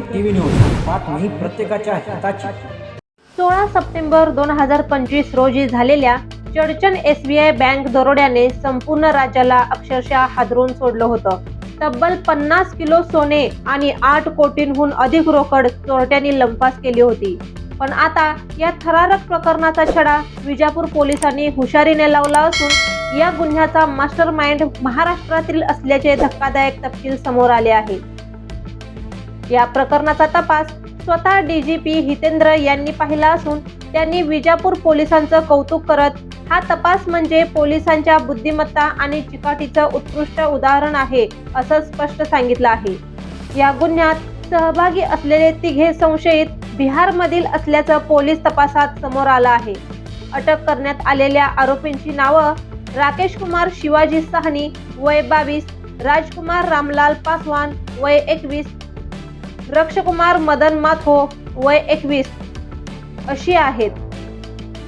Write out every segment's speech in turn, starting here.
TV news. बातमी प्रत्येकाच्या हिताची. सोळा सप्टेंबर दोन हजार पंचवीस रोजी झालेल्या Chadchan S B I bank दरोड्याने संपूर्ण राज्याला अक्षरशः हादरून सोडलं होतं. तब्बल पन्नास किलो सोने आणि आठ कोटींहून अधिक रोकड चोरट्यांनी लंपास केली होती. पण आता या थरारक प्रकरणाचा छडा विजापूर पोलिसांनी हुशारीने लावला असून या गुन्ह्याचा मास्टर माइंड महाराष्ट्रातील असल्याचे धक्कादायक तपशील समोर आले आहे. या प्रकरणाचा तपास स्वतः डीजीपी हितेंद्र यांनी पाहिला असून त्यांनी विजापूर पोलिसांचं कौतुक करत हा तपास म्हणजे पोलिसांच्या बुद्धिमत्ता आणि चिकाटीचं उत्कृष्ट उदाहरण आहे असं स्पष्ट सांगितलं आहे. या गुन्ह्यात सहभागी असलेले तिघे संशयित बिहारमधील असल्याचं पोलीस तपासात समोर आलं आहे. अटक करण्यात आलेल्या आरोपींची नावं राकेश कुमार शिवाजी साहनी वय बावीस राजकुमार रामलाल पासवान वय एकवीस रक्षकुमार मदन माथो वय एकवीस. अशी आहेत.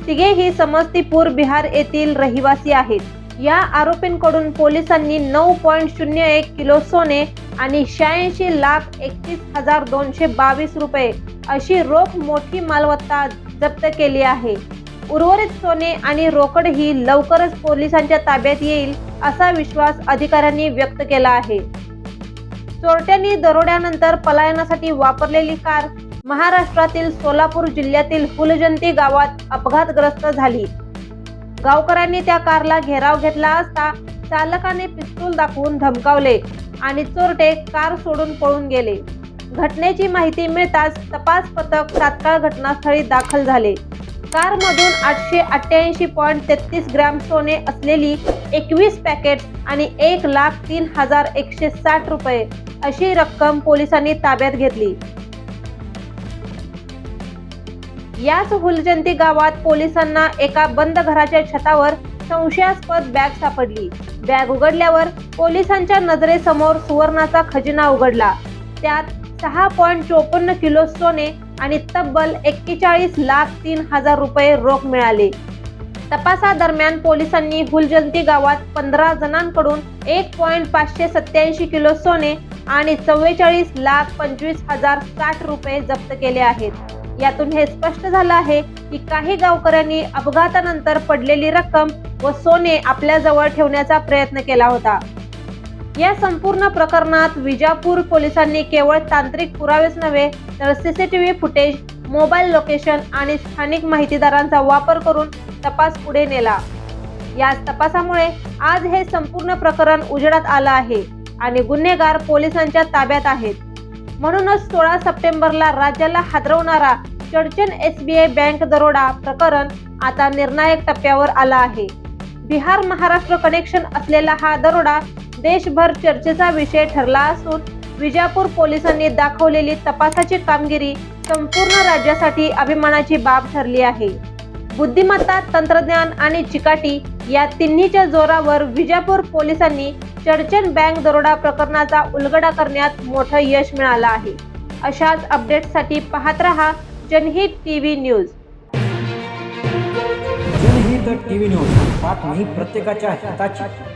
तिघेही समस्तीपूर बिहार येथील रहिवासी आहेत. या आरोपींकडून पोलिसांनी नऊ पॉईंट शून्य एक किलो सोने आणि शहाऐंशी लाख एकतीस हजार दोनशे बावीस रुपये अशी रोख मोठी मालमत्ता जप्त केली आहे. उर्वरित सोने आणि रोकड ही लवकरच पोलिसांच्या ताब्यात येईल असा विश्वास अधिकाऱ्यांनी व्यक्त केला आहे. चोरट्यांनी दरोड्यानंतर पलायनासाठी वापरलेली कार महाराष्ट्रातील सोलापूर जिल्ह्यातील फुलजंती गावात अपघातग्रस्त झाली. गावकऱ्यांनी त्या कारला घेराव घेतला असता चालकाने पिस्तूल दाखवून धमकावले आणि चोरटे कार सोडून पळून गेले. घटनेची माहिती मिळताच तपास पथक तात्काळ घटनास्थळी दाखल झाले. कारमधून आठशे अठ्ठ्याऐंशी पॉईंट तेहतीस ग्रॅम सोने असलेली एकवीस पॅकेट आणि एक लाख तीन हजार एकशे साठ रुपये अशी रक्कम पोलिसांनी ताब्यात घेतली. याच हुलजंती गावात पोलिसांना एका बंद घराच्या छतावर संशयास्पद बॅग सापडली. बॅग उघडल्यावर पोलिसांच्या नजरेसमोर सुवर्णाचा खजिना उघडला. त्यात सहा पॉईंट चोपन्न किलो सोने आणि तब्बल एक्केचाळीस लाख तीन हजार रुपये रोख मिळाले. तपासादरम्यान पोलिसांनी हुलजंती गावात पंधरा जणांकडून एक पॉईंट पाचशे सत्याऐंशी किलो सोने आणि चव्वेचाळीस लाख पंचवीस हजार साठ रुपये जप्त केले आहेत. यातून हे स्पष्ट झालं आहे की काही गावकऱ्यांनी अपघातानंतर पडलेली रक्कम व सोने आपल्या जवळ ठेवण्याचा प्रयत्न केला होता. या संपूर्ण प्रकरणात विजापूर पोलिसांनी केवळ तांत्रिक पुरावेच नव्हे तर सीसीटीव्ही फुटेज मोबाईल लोकेशन आणि स्थानिक माहितीदारांचा वापर करून तपास पुढे नेला. याच तपासामुळे आज हे संपूर्ण प्रकरण उजेडात आलं आहे आणि गुन्हेगार पोलिसांच्या ताब्यात आहेत. म्हणूनच सोळा सप्टेंबरला राज्याला हादरवणारा चडचण आय बँक दरोडा प्रकरण आता निर्णायक टप्प्यावर आला आहे. बिहार महाराष्ट्र कनेक्शन असलेला हा दरोडा देशभर चर्चेचा विषय ठरला असून विजापूर पोलिसांनी दाखवलेली तपासाची कामगिरी संपूर्ण राज्यासाठी अभिमानाची बाब ठरली आहे. बुद्धिमत्ता तंत्रज्ञान आणि चिकाटी या तिन्हीच्या जोरावर विजापूर पोलिसांनी चडचण बँक दरोडा प्रकरणाचा उलगडा करण्यात मोठं यश मिळालं आहे. अशाच अपडेट्ससाठी पाहत रहा Janhit TV news. Janhit TV news बातमी प्रत्येकाच्या हिताची.